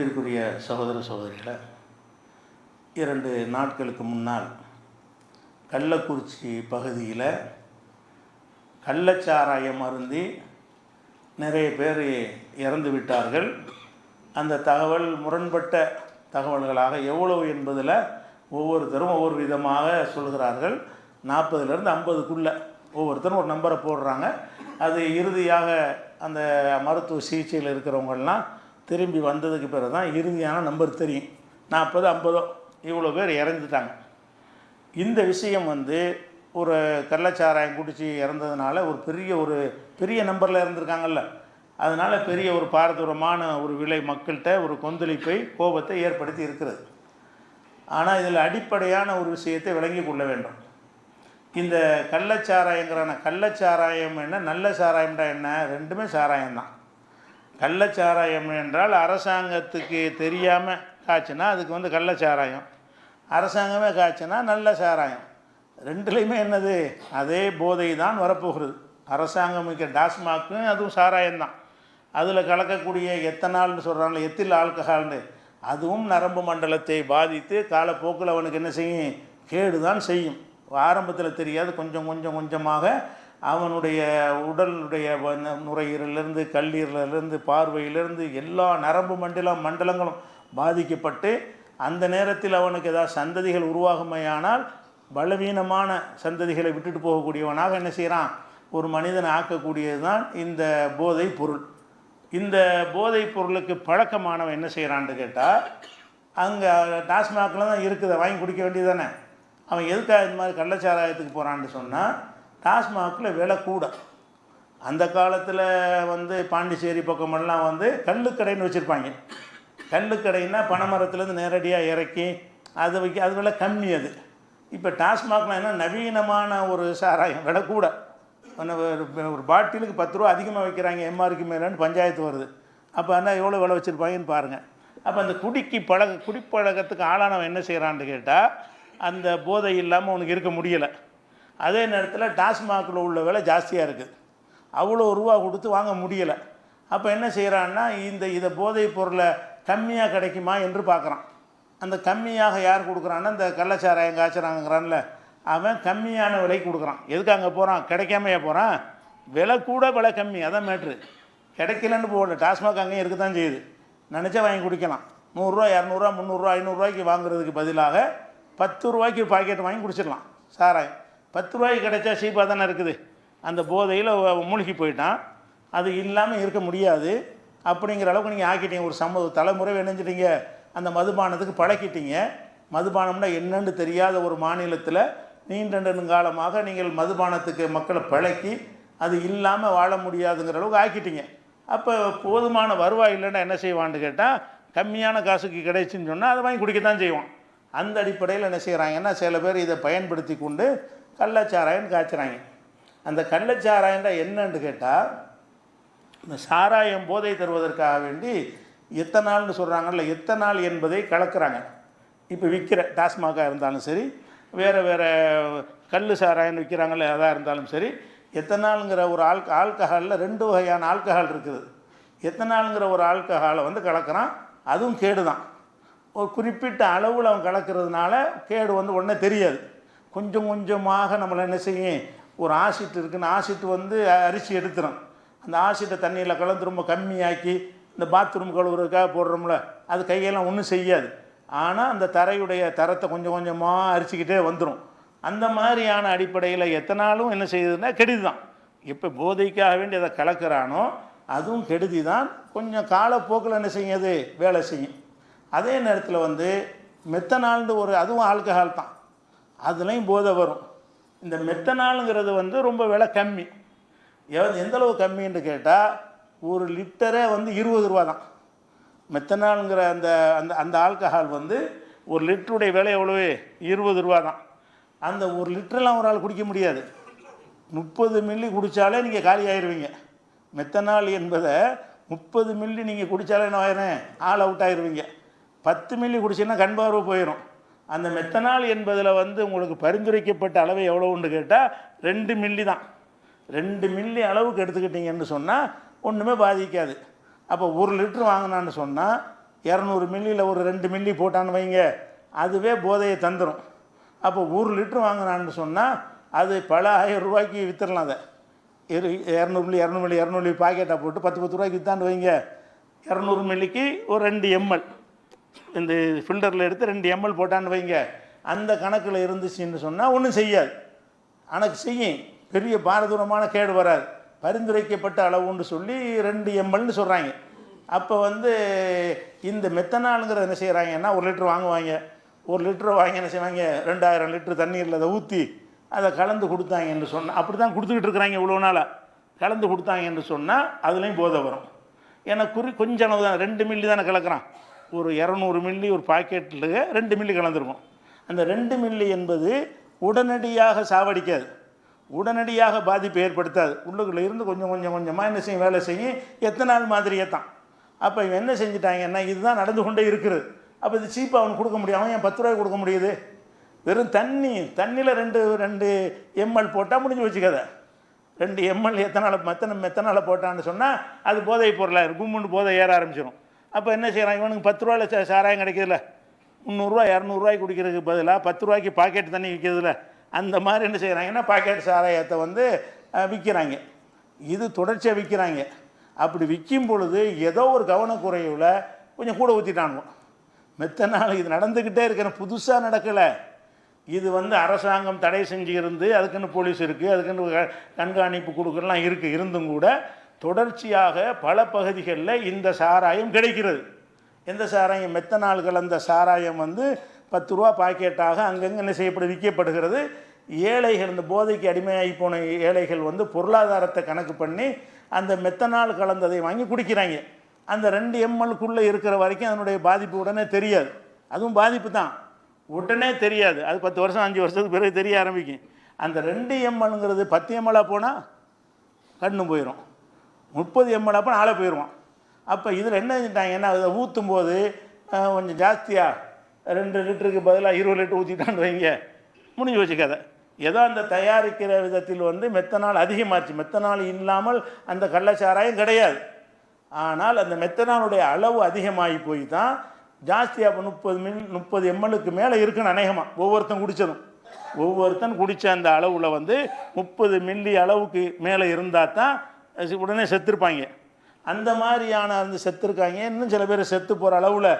அன்பிற்குரிய சகோதர சகோதரிகளை இரண்டு நாட்களுக்கு முன்னால் கள்ளக்குறிச்சி பகுதியில் கள்ளச்சாராயம் அருந்தி நிறைய பேர் இறந்து விட்டார்கள். அந்த தகவல் முரண்பட்ட தகவல்களாக எவ்வளவு என்பதில் ஒவ்வொருத்தரும் ஒவ்வொரு விதமாக சொல்கிறார்கள். நாற்பதுலேருந்து ஐம்பதுக்குள்ளே ஒவ்வொருத்தரும் ஒரு நம்பரை போடுறாங்க. அது இறுதியாக அந்த மருத்துவ சிகிச்சையில் இருக்கிறவங்கள்லாம் திரும்பி வந்ததுக்கு பிறகு தான் இறுதியான நம்பர் தெரியும். நாற்பது ஐம்பதோ இவ்வளோ பேர் இறந்துட்டாங்க. இந்த விஷயம் வந்து ஒரு கள்ளச்சாராயம் குடிச்சு இறந்ததுனால ஒரு பெரிய ஒரு பெரிய நம்பரில் இறந்துருக்காங்கல்ல. அதனால் பெரிய ஒரு பாரதூரமான ஒரு விலை மக்கள்கிட்ட ஒரு கொந்தளிப்பை கோபத்தை ஏற்படுத்தி இருக்கிறது. ஆனால் இதில் அடிப்படையான ஒரு விஷயத்தை விளங்கி கொள்ள வேண்டும். இந்த கள்ளச்சாராயங்கிறான கள்ளச்சாராயம் என்ன நல்ல சாராயம்டா என்ன ரெண்டுமே சாராயம்தான். கள்ளச்சாராயம் என்றால் அரசாங்கத்துக்கு தெரியாமல் காய்ச்சினா அதுக்கு வந்து கள்ளச்சாராயம். அரசாங்கமே காய்ச்சினா நல்ல சாராயம். ரெண்டுலேயுமே என்னது? அதே போதை தான் வரப்போகிறது. அரசாங்கம் மிக்க டாஸ்மாக்கும் அதுவும் சாராயம்தான். அதில் கலக்கக்கூடிய எத்தனால்னு சொல்கிறாங்களே எத்தில் ஆல்கஹால்னு. அதுவும் நரம்பு மண்டலத்தை பாதித்து காலப்போக்கில் அவனுக்கு என்ன செய்யும்? கேடு தான் செய்யும். ஆரம்பத்தில் தெரியாது. கொஞ்சம் கொஞ்சம் கொஞ்சமாக அவனுடைய உடலுடைய நுரையீரலிருந்து கல்லீரலிருந்து பார்வையிலிருந்து எல்லா நரம்பு மண்டலம் மண்டலங்களும் பாதிக்கப்பட்டு அந்த நேரத்தில் அவனுக்கு ஏதாவது சந்ததிகள் உருவாகுமையானால் பலவீனமான சந்ததிகளை விட்டுட்டு போகக்கூடியவனாக என்ன செய்கிறான் ஒரு மனிதனை ஆக்கக்கூடியது தான் இந்த போதை பொருள். இந்த போதை பொருளுக்கு பழக்கமானவன் என்ன செய்கிறான்னு கேட்டால் அங்கே டாஸ்மாகில் தான் இருக்குது வாங்கி குடிக்க வேண்டியது தானே. அவன் எதுக்காக இந்த மாதிரி கள்ளச்சாராயத்துக்கு போகிறான்னு சொன்னால் டாஸ்மாகில் விலை கூட. அந்த காலத்தில் வந்து பாண்டிச்சேரி பக்கமெல்லாம் வந்து கல்லுக்கடைன்னு வச்சுருப்பாங்க. கல்லுக்கடைன்னா பனைமரத்துலேருந்து நேரடியாக இறக்கி அது வைக்க அது விலை கம்மி அது. இப்போ டாஸ்மாகில் என்ன நவீனமான ஒரு சாராயம் விலை கூட. ஒரு ஒரு பாட்டிலுக்கு பத்து ரூபா அதிகமாக வைக்கிறாங்க எம்ஆருக்கு மேலேன்னு பஞ்சாயத்து வருது. அப்போ என்ன எவ்வளோ விலை வச்சுருப்பாங்கன்னு பாருங்கள் அப்போ அந்த குடிக்கு பழக குடிப்பழக்கத்துக்கு ஆளானவன் என்ன செய்கிறான்னு கேட்டால் அந்த போதை இல்லாமல் அவனுக்கு இருக்க முடியலை. அதே நேரத்தில் டாஸ்மாகில் உள்ள விலை ஜாஸ்தியாக இருக்குது அவ்வளோ ரூபா கொடுத்து வாங்க முடியலை. அப்போ என்ன செய்கிறான்னா இந்த இதை போதைப் பொருளை கம்மியாக கிடைக்குமா என்று பார்க்குறான் அந்த கம்மியாக யார் கொடுக்குறான்னா இந்த கள்ளச்சாராயம் காய்ச்சறாங்கிறான்ல அவன் கம்மியான விலைக்கு கொடுக்குறான். எதுக்கு அங்கே போகிறான் கிடைக்காமையே போகிறான் விலை கூட விலை கம்மி அதான் மேட்ரு. கிடைக்கலன்னு போகல டாஸ்மாக் அங்கேயும் இருக்க தான் செய்யுது. நினச்சா வாங்கி குடிக்கலாம். நூறுரூவா இரநூறுவா முந்நூறுரூவா ஐநூறுரூவாய்க்கு வாங்குறதுக்கு பதிலாக பத்து ரூபாய்க்கு பாக்கெட் வாங்கி குடிச்சிடலாம். சாராயம். பத்து ரூபாய்க்கு கிடைச்சா சீப்பாக தானே இருக்குது. அந்த போதையில் மூழ்கி போயிட்டான். அது இல்லாமல் இருக்க முடியாது. அப்படிங்கிற அளவுக்கு நீங்கள் ஆக்கிட்டீங்க. ஒரு சமூக தலைமுறை நினைஞ்சிட்டீங்க அந்த மதுபானத்துக்கு பழக்கிட்டீங்க மதுபானம்னா என்னன்னு தெரியாத ஒரு மாநிலத்தில் நீண்ட நெடுங்காலமாக நீங்கள் மதுபானத்துக்கு மக்களை பழக்கி அது இல்லாமல் வாழ முடியாதுங்கிற அளவுக்கு ஆக்கிட்டீங்க. அப்போ போதுமான வருவாய் இல்லைன்னா என்ன செய்வான்னு கேட்டால் கம்மியான காசுக்கு கிடைச்சின்னு சொன்னால் அதை வாங்கி குடிக்கத்தான் செய்வான். அந்த அடிப்படையில் என்ன செய்கிறாங்கன்னா சில பேர் இதை பயன்படுத்தி கொண்டு கள்ளச்சாராயம் காய்ச்சுறாங்க. அந்த கள்ளச்சாராயம்டா என்னன்னு கேட்டால் இந்த சாராயம் போதை தருவதற்காக வேண்டி எத்தனால்னு சொல்கிறாங்கல்ல எத்தனால் என்பதை கலக்கிறாங்க. இப்போ விற்கிற டாஸ்மாகாக இருந்தாலும் சரி வேறு வேறு கல் சாராயம்னு விற்கிறாங்கல்ல எதாக இருந்தாலும் சரி எத்தனாலுங்கிற ஒரு ஆல் ஆல்கஹாலில் ரெண்டு வகையான ஆல்கஹால் இருக்குது. எத்தனாலுங்கிற ஒரு ஆல்கஹாலை வந்து கலக்கிறான் அதுவும் கேடு தான் ஒரு குறிப்பிட்ட அளவில் அவன் கலக்கிறதுனால கேடு வந்து உடனே தெரியாது. கொஞ்சம் கொஞ்சமாக நம்மளை என்ன செய்யும்? ஒரு ஆசிட் இருக்குன்னு ஆசிட் வந்து அரிசி எடுத்துடும் அந்த ஆசிட்டை தண்ணியில் கலந்து ரொம்ப கம்மியாக்கி இந்த பாத்ரூம் கழுவுறதுக்காக போடுறோம்ல அது கையெல்லாம் ஒன்றும் செய்யாது. ஆனால் அந்த தரையுடைய தரத்தை கொஞ்சம் கொஞ்சமாக அரிச்சிக்கிட்டே வந்துடும் அந்த மாதிரியான அடிப்படையில் எத்தனாலும் என்ன செய்யுதுன்னா கெடுதி தான் எப்போ போதைக்காக வேண்டி அதை கலக்கிறானோ அதுவும் கெடுதி தான் கொஞ்சம் காலப்போக்கில் என்ன செய்யுது வேலை செய்யும். அதே நேரத்தில் வந்து மெத்தனால்னு ஒரு அதுவும் ஆல்கஹால் தான். அதுலேயும் போதை வரும். இந்த மெத்தனாலுங்கிறது வந்து ரொம்ப விலை கம்மி. எந்தளவு கம்மின்னு கேட்டால் ஒரு லிட்டரே வந்து இருபது ரூபா தான். மெத்தனாலுங்கிற அந்த அந்த அந்த ஆல்கஹால் வந்து ஒரு லிட்டருடைய விலை எவ்வளவு? இருபது ரூபா தான். அந்த ஒரு லிட்டரெலாம் ஒரு ஆள் குடிக்க முடியாது. முப்பது மில்லி குடித்தாலே நீங்கள் காலி ஆயிடுவீங்க மெத்தனால் என்பதை முப்பது மில்லி நீங்கள் குடித்தாலே என்ன ஆயிரும்? ஆள் அவுட் ஆயிடுவீங்க பத்து மில்லி குடிச்சின்னா கண் பார்வை போயிடும் அந்த மெத்தனால் என்பதில் வந்து உங்களுக்கு பரிந்துரைக்கப்பட்ட அளவு எவ்வளோன்னு கேட்டால் ரெண்டு மில்லி தான். ரெண்டு மில்லி அளவுக்கு எடுத்துக்கிட்டீங்கன்னு சொன்னால் ஒன்றுமே பாதிக்காது. அப்போ ஒரு லிட்டர் வாங்கினான்னு சொன்னால் இரநூறு மில்லியில் ஒரு ரெண்டு மில்லி போட்டான்னு வைங்க அதுவே போதையை தந்துடும் அப்போ ஒரு லிட்ரு வாங்கினான்னு சொன்னால் அது பல ஆயிரம் ரூபாய்க்கு விற்றுடலாம் அதை. இரு இரநூறு மில்லி இரநூறு மில்லி இரநூறு மில்லி பாக்கெட்டாக போட்டு பத்து பத்து ரூபாய்க்கு விற்றான்னு வைங்க. இரநூறு மில்லிக்கு ஒரு ரெண்டு எம்எல். இந்த ஃபில்டரில் எடுத்து ரெண்டு எம்எல் போட்டான்னு வைங்க. அந்த கணக்கில் இருந்துச்சுன்னு சொன்னால் ஒன்றும் செய்யாது. ஆனால் செய்யும். பெரிய பாரதூரமான கேடு வராது. பரிந்துரைக்கப்பட்ட அளவுன்னு சொல்லி ரெண்டு எம்எல்னு சொல்கிறாங்க அப்போ வந்து இந்த மெத்தனாலுங்கிறத என்ன செய்கிறாங்கன்னா ஒரு லிட்டர் வாங்குவாங்க. ஒரு லிட்டர் வாங்கி என்ன செய்வாங்க? ரெண்டாயிரம் லிட்டர் தண்ணீரில் அதை ஊற்றி அதை கலந்து கொடுத்தாங்கன்னு சொன்னால் அப்படி தான் கொடுத்துக்கிட்டு இருக்கிறாங்க இவ்வளோ நாளாக கலந்து கொடுத்தாங்கன்னு சொன்னால் அதுலேயும் போதை வரும். ஏன்னா குறி கொஞ்சம் அளவு தான். ரெண்டு மில்லி தானே கலக்கிறான். ஒரு இரநூறு மில்லி ஒரு பாக்கெட்டில் ரெண்டு மில்லி கலந்துருக்கும். அந்த ரெண்டு மில்லி என்பது உடனடியாக சாவடிக்காது. உடனடியாக பாதிப்பை ஏற்படுத்தாது. உள்ளுக்குள்ளே இருந்து கொஞ்சம் கொஞ்சம் கொஞ்சமாக என்ன செய்யும் வேலை செய்யும். எத்தனை நாள் மாதிரியே தான். அப்போ இவன் என்ன செஞ்சிட்டாங்கன்னா இதுதான் நடந்து கொண்டே இருக்கிறது. அப்போ இது சீப்பாக அவனுக்கு கொடுக்க முடியும். அவன் ஏன் பத்து ரூபாய் கொடுக்க முடியுது? வெறும் தண்ணி தண்ணியில் ரெண்டு ரெண்டு எம்எல் போட்டால் முடிஞ்சு வச்சுக்காத ரெண்டு எம்எல் எத்தனால மெத்தனை மெத்தனால போட்டான்னு சொன்னால் அது போதை பொருளாக இருக்கும். கும்முன்னு போதை ஏற ஆரம்பிச்சிடும் அப்போ என்ன செய்கிறான் இவனுக்கு பத்து ரூபாயில் சாராயம் கிடைக்கிறதுல முந்நூறுரூவா இரநூறுவாய்க்கு குடிக்கிறதுக்கு பதிலாக பத்து ரூபாய்க்கு பாக்கெட் தண்ணி விற்கிறதுல அந்த மாதிரி என்ன செய்கிறாங்கன்னா பாக்கெட் சாராயத்தை வந்து விற்கிறாங்க இது தொடர்ச்சியாக விற்கிறாங்க அப்படி விற்கும் பொழுது ஏதோ ஒரு கவனக்குறைவில் கொஞ்சம் கூட ஊற்றிட்டானுங்க நாள் இது நடந்துக்கிட்டே இருக்கிற புதுசாக நடக்கலை. இது வந்து அரசாங்கம் தடை செஞ்சு இருந்து அதுக்குன்னு போலீஸ் இருக்குது அதுக்குன்னு க- கண்காணிப்பு கொடுக்கலாம் இருக்குது இருந்தும் கூட தொடர்ச்சியாக பல பகுதிகளில் இந்த சாராயம் கிடைக்கிறது. எந்த சாராயம் மெத்தனால் கலந்த சாராயம் வந்து பத்து ரூபா பாக்கெட்டாக அங்கங்கே என்ன செய்யப்படு விற்கப்படுகிறது. ஏழைகள் இந்த போதைக்கு அடிமையாகி போன ஏழைகள் வந்து பொருளாதாரத்தை கணக்கு பண்ணி அந்த மெத்தனால் கலந்ததை வாங்கி குடிக்கிறாங்க. அந்த ரெண்டு எம்எல்குள்ளே இருக்கிற வரைக்கும் அதனுடைய பாதிப்பு உடனே தெரியாது. அதுவும் பாதிப்பு தான். உடனே தெரியாது. அது பத்து வருஷம் அஞ்சு வருஷத்துக்கு பிறகு தெரிய ஆரம்பிக்கும். அந்த ரெண்டு எம்எல்ங்கிறது பத்து எம்எல்லாக போனால் கண்ணு போயிடும் முப்பது எம்எல் அப்போ நாளே போயிடுவான் அப்போ இதில் என்ன செஞ்சிட்டாங்கன்னா அதை ஊற்றும் போது கொஞ்சம் ஜாஸ்தியாக ரெண்டு லிட்டருக்கு பதிலாக இருபது லிட்டர் ஊற்றிட்டான்னு வைங்க. முடிஞ்சு வச்சு கதை. ஏதோ அந்த தயாரிக்கிற விதத்தில் வந்து மெத்தனால் அதிகமாச்சு. மெத்தனால் இல்லாமல் அந்த கள்ளச்சாராயம் கிடையாது. ஆனால் அந்த மெத்தனாலுடைய அளவு அதிகமாகி போய் தான் ஜாஸ்தியாக இப்போ முப்பது மில் முப்பது எம்எல்லுக்கு மேலே இருக்குன்னு அநேகமாக ஒவ்வொருத்தன் குடித்ததும் ஒவ்வொருத்தன் குடித்த அந்த அளவில் வந்து முப்பது மில்லி அளவுக்கு மேலே இருந்தால் தான் உடனே செத்துருப்பாங்க. அந்த மாதிரியான அந்த செத்துருக்காங்க. இன்னும் சில பேர் செத்து போகிற அளவில்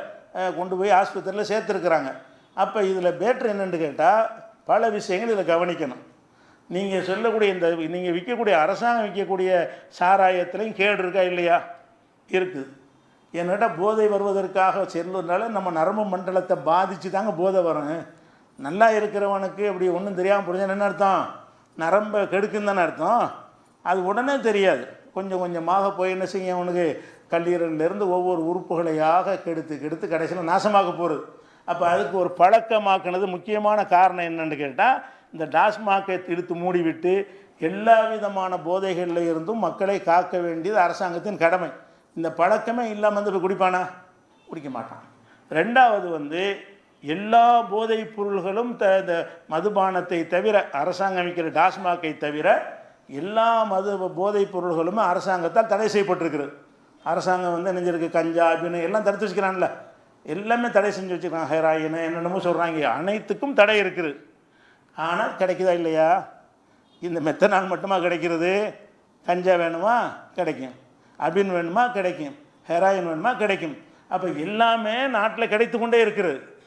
கொண்டு போய் ஆஸ்பத்திரியில் சேர்த்துருக்குறாங்க. அப்போ இதில் பேட்டர் என்னென்னு கேட்டால் பல விஷயங்கள் இதில் கவனிக்கணும். நீங்கள் சொல்லக்கூடிய இந்த நீங்கள் விற்கக்கூடிய அரசாங்கம் விற்கக்கூடிய சாராயத்துலையும் கேடு இருக்கா இல்லையா? இருக்குது என்னடா போதை வருவதற்காக செல்லுறதுனால நம்ம நரம்பு மண்டலத்தை பாதித்து தாங்க போதை வரும். நல்லா இருக்கிறவனுக்கு அப்படி ஒன்றும் தெரியாமல் புரிஞ்சா என்ன அர்த்தம்? நரம்பை கெடுக்குன்னு தானே அர்த்தம்? அது உடனே தெரியாது. கொஞ்சம் கொஞ்சமாக போய் என்ன செய்யும் அவனுக்கு? கல்லீரலிருந்து ஒவ்வொரு உறுப்புகளையாக கெடுத்து கெடுத்து கடைசியில் நாசமாக போகிறது அப்போ அதுக்கு ஒரு பழக்கமாக்குனது முக்கியமான காரணம் என்னென்னு கேட்டால் இந்த டாஸ்மாகை இழுத்து மூடிவிட்டு எல்லா விதமான போதைகளில் இருந்தும் மக்களை காக்க வேண்டியது அரசாங்கத்தின் கடமை. இந்த பழக்கமே இல்லாமல் வந்து இப்போ குடிப்பானா? குடிக்க மாட்டான். ரெண்டாவது வந்து எல்லா போதைப் பொருள்களும் த இந்த மதுபானத்தை தவிர அரசாங்கம் விற்கிற டாஸ்மாகை தவிர எல்லா மது போதைப் பொருள்களுமே அரசாங்கத்தால் தடை செய்யப்பட்டிருக்கிறது. அரசாங்கம் வந்து நெஞ்சிருக்கு கஞ்சா அப்படின்னு எல்லாம் தடுத்து வச்சுக்கிறான்ல. எல்லாமே தடை செஞ்சு வச்சுக்கிறான். ஹெராயின் என்னென்னமோ சொல்கிறாங்க அனைத்துக்கும் தடை இருக்குது. ஆனால் கிடைக்குதா இல்லையா? இந்த மெத்தனால் மட்டுமா கிடைக்கிறது? கஞ்சா வேணுமா? கிடைக்கும். அபின் வேணுமா? கிடைக்கும். ஹெராயின் வேணுமா? கிடைக்கும். அப்போ எல்லாமே நாட்டில் கிடைத்து கொண்டே இருக்கிறது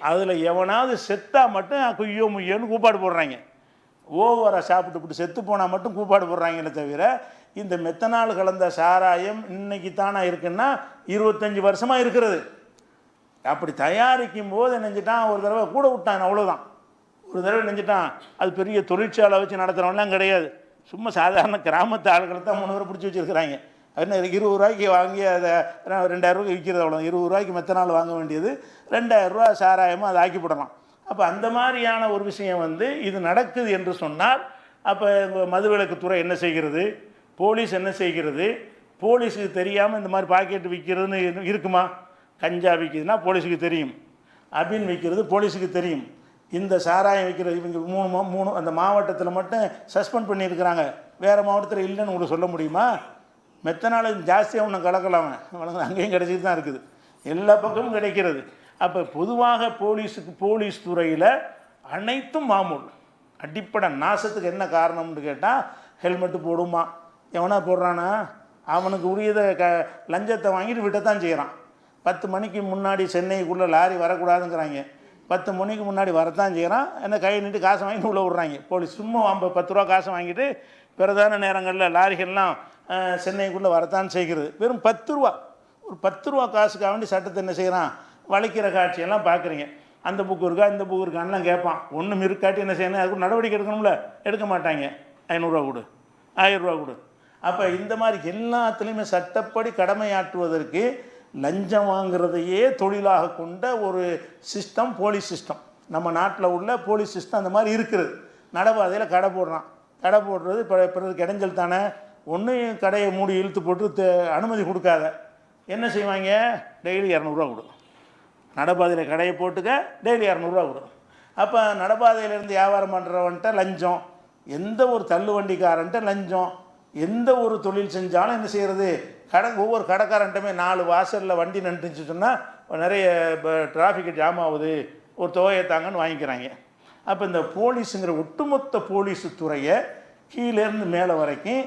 அதில் எவனாவது செத்தா மட்டும் குய்யோ முய்யோன்னு கூப்பாடு போடுறாங்க. ஓவராக சாப்பிட்டுப்புட்டு செத்து போனால் மட்டும் கூப்பாடு போடுறாங்களே தவிர இந்த மெத்தனால் கலந்த சாராயம் இன்னைக்கு தானே இருக்குன்னா இருபத்தஞ்சி வருஷமாக இருக்கிறது. அப்படி தயாரிக்கும் போது நினைஞ்சிட்டான் ஒரு தடவை கூட விட்டான் அவ்வளோதான் ஒரு தடவை நினைஞ்சிட்டான் அது பெரிய தொழிற்சாலை வச்சு நடத்துகிறவன்லாம் கிடையாது. சும்மா சாதாரண கிராமத்து ஆளுகளை தான் மூணு பேர் பிடிச்சி வச்சுருக்கிறாங்க. என்ன இருபது ரூபாய்க்கு வாங்கி அதை ரெண்டாயிரம் ரூபாய்க்கு விற்கிறது அவ்வளோ இருபது ரூபாய்க்கு மெத்தனால் வாங்க வேண்டியது. ரெண்டாயிரம் ரூபா சாராயமாக அதை ஆக்கிப்படலாம். அப்போ அந்த மாதிரியான ஒரு விஷயம் வந்து இது நடக்குது என்று சொன்னால் அப்போ மதுவிலக்குத்துறை என்ன செய்கிறது? போலீஸ் என்ன செய்கிறது? போலீஸுக்கு தெரியாமல் இந்த மாதிரி பாக்கெட் விற்கிறதுன்னு இரு- இருக்குமா? கஞ்சா விற்கிதுன்னா போலீஸுக்கு தெரியும். அபின் விற்கிறது போலீஸுக்கு தெரியும். இந்த சாராயம் விற்கிறது இவங்க மூணு மா- மூணு அந்த மாவட்டத்தில் மட்டும் சஸ்பெண்ட் பண்ணியிருக்கிறாங்க. வேறு மாவட்டத்தில் இல்லைன்னு உங்களுக்கு சொல்ல முடியுமா? மெத்தனால ஜாஸ்தியாக ஒன்று கலக்கலாம் அங்கேயும் கிடச்சிட்டு தான் இருக்குது. எல்லா பக்கமும் கிடைக்கிறது. அப்போ பொதுவாக போலீஸுக்கு போலீஸ் துறையில் அனைத்தும் மாமூல். அடிப்படை நாசத்துக்கு என்ன காரணம்னு கேட்டால் ஹெல்மெட்டு போடுமா? எவனா போடுறானா? அவனுக்கு உரியதை க லஞ்சத்தை வாங்கிட்டு விட்டத்தான் செய்கிறான் பத்து மணிக்கு முன்னாடி சென்னைக்குள்ளே லாரி வரக்கூடாதுங்கிறாங்க. பத்து மணிக்கு முன்னாடி வரத்தான் செய்கிறான் என்ன கை நீட்டு காசை வாங்கிட்டு உள்ளே விட்றாங்க. போலீஸ் சும்மா ஐம்பது பத்து ரூபா காசை வாங்கிட்டு பிரதான நேரங்களில் லாரிகள்லாம் சென்னைக்குள்ளே வரத்தான் செய்கிறது. வெறும் பத்து ரூபா. ஒரு பத்து ரூபா காசுக்காக வேண்டி சட்டத்தை என்ன செய்கிறான் வளைக்கிற காட்சியெல்லாம் பார்க்குறீங்க. அந்த புக்கு இருக்கா? இந்த புக்கு இருக்கான்லாம் கேட்பான். ஒன்றும் இருக்காட்டி என்ன செய்யணும்? அதுக்கு நடவடிக்கை எடுக்கணும்ல? எடுக்க மாட்டாங்க. ஐநூறுரூவா கொடு. ஆயிரரூவா கொடு. அப்போ இந்த மாதிரி எல்லாத்துலேயுமே சட்டப்படி கடமையாற்றுவதற்கு லஞ்சம் வாங்குறதையே தொழிலாக கொண்ட ஒரு சிஸ்டம் போலீஸ் சிஸ்டம் நம்ம நாட்டில் உள்ள போலீஸ் சிஸ்டம் அந்த மாதிரி இருக்கிறது நடைபாதையில் கடை போடுறான். கடை போடுறது இப்போ பிறகு இடைஞ்சல் தானே. ஒன்றும் கடையை மூடி இழுத்து போட்டு அனுமதி கொடுக்காத. என்ன செய்வாங்க? டெய்லி இரநூறுவா கொடு. நடைபாதையில் கடையை போட்டுக்க டெய்லி இரநூறுவா வரும். அப்போ நடைபாதையிலேருந்து வியாபாரம் பண்ணுறவன்ட்ட லஞ்சம். எந்த ஒரு தள்ளு வண்டிக்காரன்ட்ட லஞ்சம். எந்த ஒரு தொழில் செஞ்சாலும் என்ன செய்கிறது கடை ஒவ்வொரு கடைக்காரன்ட்டுமே நாலு வாசலில் வண்டி நின்றுச்சு சொன்னால் நிறைய இப்போ டிராஃபிக் ஜாம் ஆகுது. ஒரு தொகையை தாங்கன்னு வாங்கிக்கிறாங்க. அப்போ இந்த போலீஸுங்கிற ஒட்டுமொத்த போலீஸ் துறையை கீழேருந்து மேலே வரைக்கும்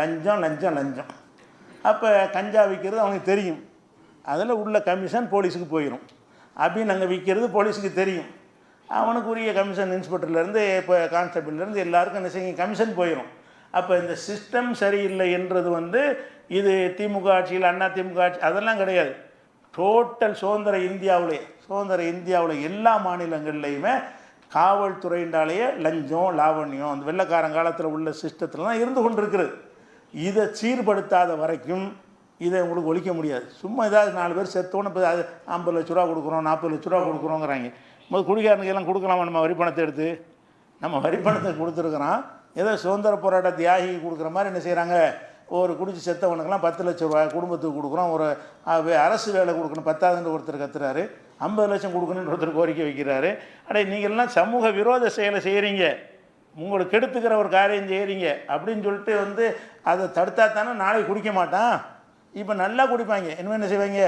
லஞ்சம் லஞ்சம் லஞ்சம். அப்போ கஞ்சா விற்கிறது அவனுக்கு தெரியும். அதில் உள்ள கமிஷன் போலீஸுக்கு போயிடும் அப்படின்னு அங்கே விற்கிறது போலீஸுக்கு தெரியும். அவனுக்கு உரிய கமிஷன் இன்ஸ்பெக்டர்லேருந்து இப்போ கான்ஸ்டபிள்லேருந்து எல்லாருக்கும் என்ன செய்யும் கமிஷன் போயிடும் அப்போ இந்த சிஸ்டம் சரியில்லை என்றது வந்து இது திமுக ஆட்சியில் அண்ணா திமுக ஆட்சி அதெல்லாம் கிடையாது. டோட்டல் சுதந்திர இந்தியாவிலே சுதந்திர இந்தியாவில் எல்லா மாநிலங்கள்லையுமே காவல்துறையினாலேயே லஞ்சம் லாவண்யம் அந்த வெள்ளக்காரன் காலத்தில் உள்ள சிஸ்டத்தில் தான் இருந்து கொண்டிருக்கிறது. இதை சீர்படுத்தாத வரைக்கும் இதை உங்களுக்கு ஒழிக்க முடியாது. சும்மா ஏதாவது நாலு பேர் செத்தோன்னு இப்போ அது ஐம்பது லட்ச ரூபா கொடுக்குறோம் நாற்பது லட்ச ரூபா கொடுக்குறோங்கிறாங்க. முதல் குடிகாரனுக்கு எல்லாம் கொடுக்கலாமா நம்ம வரி பணத்தை எடுத்து. நம்ம வரி பணத்தை கொடுத்துருக்குறோம் ஏதோ சுதந்திர போராட்ட தியாகி கொடுக்குற மாதிரி என்ன செய்கிறாங்க ஒரு குடிச்சு செத்தவனுக்கெல்லாம் பத்து லட்ச ரூபாய் குடும்பத்துக்கு கொடுக்குறோம். ஒரு அரசு வேலை கொடுக்கணும். பத்தாவதுன்னு ஒருத்தர் கத்துறாரு. ஐம்பது லட்சம் கொடுக்கணும்னு ஒருத்தர் கோரிக்கை வைக்கிறாரு. அடே நீங்கள்லாம் சமூக விரோத செயலை செய்கிறீங்க உங்களுக்கு கெடுத்துக்கிற ஒரு காரியம் செய்கிறீங்க அப்படின்னு சொல்லிட்டு வந்து அதை தடுத்தா தானே நாளைக்கு குடிக்க மாட்டான்? இப்போ நல்லா குடிப்பாங்க. இனிமேல் என்ன செய்வாங்க?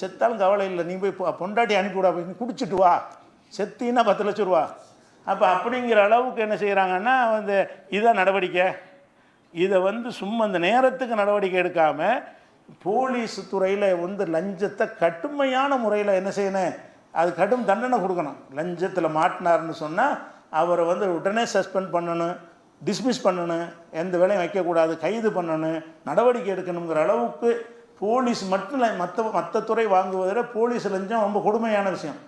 செத்தாலும் கவலை இல்லை. நீ போய் பொண்டாட்டி அனுப்பிவிடா போய் குடிச்சிட்டு வா. செத்தின்னா பத்து லட்சம் ரூபா. அப்போ அப்படிங்கிற அளவுக்கு என்ன செய்கிறாங்கன்னா வந்து இதான் நடவடிக்கை. இதை வந்து சும்மா அந்த நேரத்துக்கு நடவடிக்கை எடுக்காமல் போலீஸ் துறையில் வந்து லஞ்சத்தை கடுமையான முறையில் என்ன செய்யணும்? அது கடும் தண்டனை கொடுக்கணும். லஞ்சத்தில் மாட்டினார்னு சொன்னால் அவரை வந்து உடனே சஸ்பெண்ட் பண்ணணும். டிஸ்மிஸ் பண்ணணும் எந்த வேலையும் வைக்கக்கூடாது கைது பண்ணணும் நடவடிக்கை எடுக்கணுங்கிற அளவுக்கு போலீஸ் மட்டும் இல்லை மற்ற மற்ற துறை வாங்குவதை விட போலீஸ் லஞ்சம் ரொம்ப கொடுமையான விஷயம்.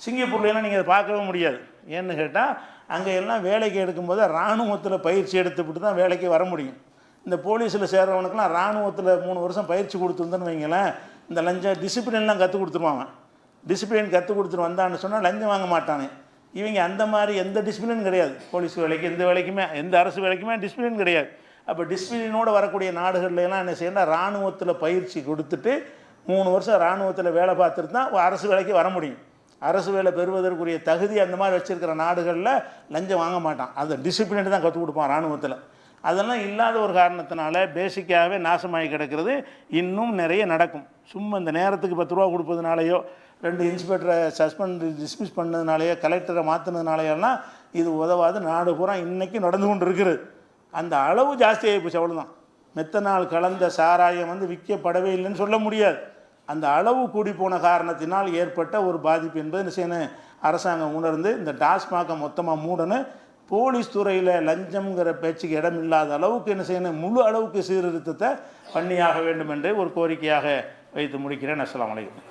சிங்கப்பூர்லாம் நீங்கள் அதை பார்க்கவே முடியாது. ஏன்னு கேட்டால் அங்கே எல்லாம் வேலைக்கு எடுக்கும்போது இராணுவத்தில் பயிற்சி எடுத்துவிட்டு தான் வேலைக்கு வர முடியும். இந்த போலீஸில் சேர்றவனுக்குலாம் இராணுவத்தில் மூணு வருஷம் பயிற்சி கொடுத்துருந்தேன்னு வைங்களேன் இந்த லஞ்சம் டிசிப்ளின்லாம் கற்றுக் கொடுத்துருவாங்க டிசிப்ளின் கற்றுக் கொடுத்துட்டு வந்தான்னு சொன்னால் லஞ்சம் வாங்க மாட்டானே. இவங்க அந்த மாதிரி எந்த டிசிப்ளினும் கிடையாது. போலீஸ் வேலைக்கு எந்த வேலைக்குமே எந்த அரசு வேலைக்குமே டிசிப்ளின் கிடையாது. அப்போ டிசிப்ளினோடு வரக்கூடிய நாடுகள்ல எல்லாம் என்ன செய்யணும்னா இராணுவத்தில் பயிற்சி கொடுத்துட்டு மூணு வருஷம் இராணுவத்தில் வேலை பார்த்துட்டு தான் அரசு வேலைக்கு வர முடியும். அரசு வேலை பெறுவதற்குரிய தகுதி அந்த மாதிரி வச்சுருக்கிற நாடுகளில் லஞ்சம் வாங்க மாட்டான். அந்த டிசிப்ளின் தான் கற்றுக் கொடுப்பான் இராணுவத்தில். அதெல்லாம் இல்லாத ஒரு காரணத்தினால பேசிக்காகவே நாசமாகி கிடக்கிறது இன்னும் நிறைய நடக்கும். சும்மா இந்த நேரத்துக்கு பத்து ரூபா கொடுப்பதுனாலையோ ரெண்டு இன்ஸ்பெக்டரை சஸ்பெண்ட் டிஸ்மிஸ் பண்ணதுனாலேயோ கலெக்டரை மாற்றினதுனாலையெல்லாம் இது உதவாது. நாடு பூரா இன்றைக்கி நடந்து கொண்டு இருக்கிறது அந்த அளவு ஜாஸ்தியாகி போச்சு அவ்வளோதான் மெத்தனால் கலந்த சாராயம் வந்து விற்கப்படவே இல்லைன்னு சொல்ல முடியாது. அந்த அளவு கூடி போன காரணத்தினால் ஏற்பட்ட ஒரு பாதிப்பு என்பது நிச்சயம் அரசாங்கம் உணர்ந்து இந்த டாஸ்மாகை மொத்தமாக மூடணும் போலீஸ் துறையில் லஞ்சம்ங்கிற பேச்சுக்கு இடம் இல்லாத அளவுக்கு என்ன செய்யணும்? முழு அளவுக்கு சீர்திருத்தத்தை பண்ணியாக வேண்டும் என்று ஒரு கோரிக்கையாக வைத்து முடிக்கிறேன். அஸ்லாம் வலைக்கம்